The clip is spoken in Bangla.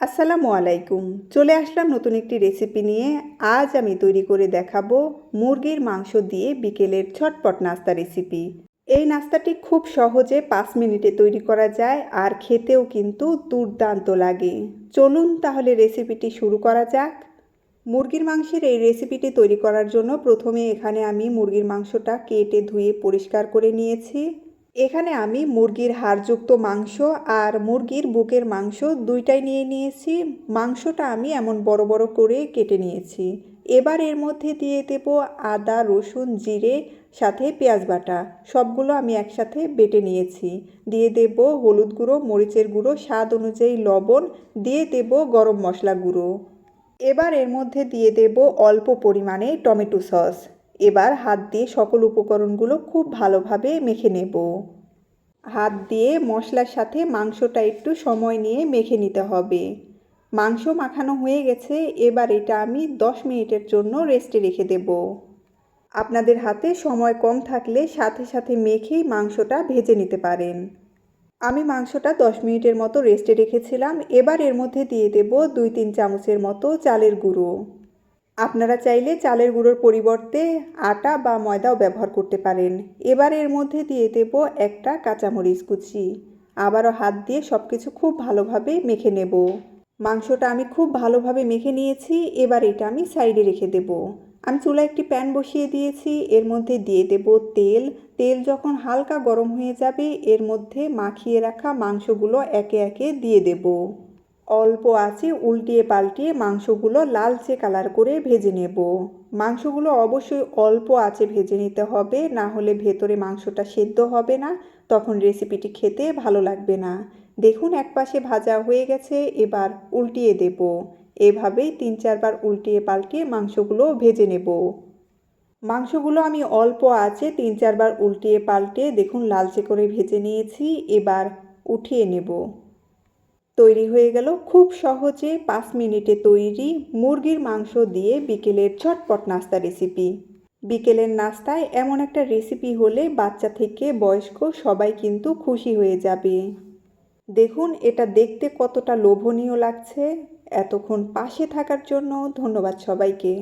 আসসালামু আলাইকুম। চলে আসলাম নতুন একটি রেসিপি নিয়ে। আজ আমি তৈরি করে দেখাবো মুরগির মাংস দিয়ে বিকেলের ছটপট নাস্তা রেসিপি। এই নাস্তাটি খুব সহজে পাঁচ মিনিটে তৈরি করা যায় আর খেতেও কিন্তু দুর্দান্ত লাগে। চলুন তাহলে রেসিপিটি শুরু করা যাক। মুরগির মাংসের এই রেসিপিটি তৈরি করার জন্য প্রথমে এখানে আমি মুরগির মাংসটা কেটে ধুয়ে পরিষ্কার করে নিয়েছি। এখানে আমি মুরগির হাড়যুক্ত মাংস আর মুরগির বুকের মাংস দুইটাই নিয়ে নিয়েছি। মাংসটা আমি এমন বড় বড় করে কেটে নিয়েছি। এবার এর মধ্যে দিয়ে দেব আদা, রসুন, জিরে, সাথে পেঁয়াজ বাটা। সবগুলো আমি একসাথে বেটে নিয়েছি। দিয়ে দেব হলুদ গুঁড়ো, মরিচের গুঁড়ো, স্বাদ অনুযায়ী লবণ। দিয়ে দেব গরম মশলা গুঁড়ো। এবার এর মধ্যে দিয়ে দেব অল্প পরিমাণে টমেটো সস। এবার হাত দিয়ে সকল উপকরণগুলো খুব ভালোভাবে মেখে নেব। হাত দিয়ে মশলার সাথে মাংসটা একটু সময় নিয়ে মেখে নিতে হবে। মাংস মাখানো হয়ে গেছে, এবার এটা আমি দশ মিনিটের জন্য রেস্টে রেখে দেব। আপনাদের হাতে সময় কম থাকলে সাথে সাথে মেখেই মাংসটা ভেজে নিতে পারেন। আমি মাংসটা দশ মিনিটের মতো রেস্টে রেখেছিলাম, এবার এর মধ্যে দিয়ে দেব দুই তিন চামচের মতো চালের গুঁড়ো। আপনারা চাইলে চালের গুঁড়োর পরিবর্তে আটা বা ময়দাও ব্যবহার করতে পারেন। এবার এর মধ্যে দিয়ে দেব একটা কাঁচামরিচ কুচি। আবারও হাত দিয়ে সব কিছু খুব ভালোভাবে মেখে নেব। মাংসটা আমি খুব ভালোভাবে মেখে নিয়েছি, এবার এটা আমি সাইডে রেখে দেব। আমি চুলায় একটি প্যান বসিয়ে দিয়েছি, এর মধ্যে দিয়ে দেব তেল। তেল যখন হালকা গরম হয়ে যাবে, এর মধ্যে মাখিয়ে রাখা মাংসগুলো একে একে দিয়ে দেব। অল্প আছে, উল্টিয়ে পাল্টিয়ে মাংসগুলো লালচে কালার করে ভেজে নেব। মাংসগুলো অবশ্যই অল্প আছে ভেজে নিতে হবে, না হলে ভেতরে মাংসটা সেদ্ধ হবে না, তখন রেসিপিটি খেতে ভালো লাগবে না। দেখুন, এক পাশে ভাজা হয়ে গেছে, এবার উল্টিয়ে দেব। এভাবেই তিন চারবার উল্টিয়ে পাল্টিয়ে মাংসগুলো ভেজে নেব। মাংসগুলো আমি অল্প আছে, তিন চারবার উল্টিয়ে পাল্টে দেখুন, লালচে করে ভেজে নিয়েছি, এবার উঠিয়ে নেব। তৈরি হয়ে গেল। খুব সহজে পাঁচ মিনিটে তৈরি মুরগির মাংস দিয়ে বিকেলের ঝটপট নাস্তা রেসিপি বিকেলের নাস্তায় এমন একটা রেসিপি হলে বাচ্চা থেকে বয়স্ক সবাই কিন্তু খুশি হয়ে যাবে। দেখুন, এটা দেখতে কতটা লোভনীয় লাগছে। এতক্ষণ পাশে থাকার জন্য ধন্যবাদ সবাইকে।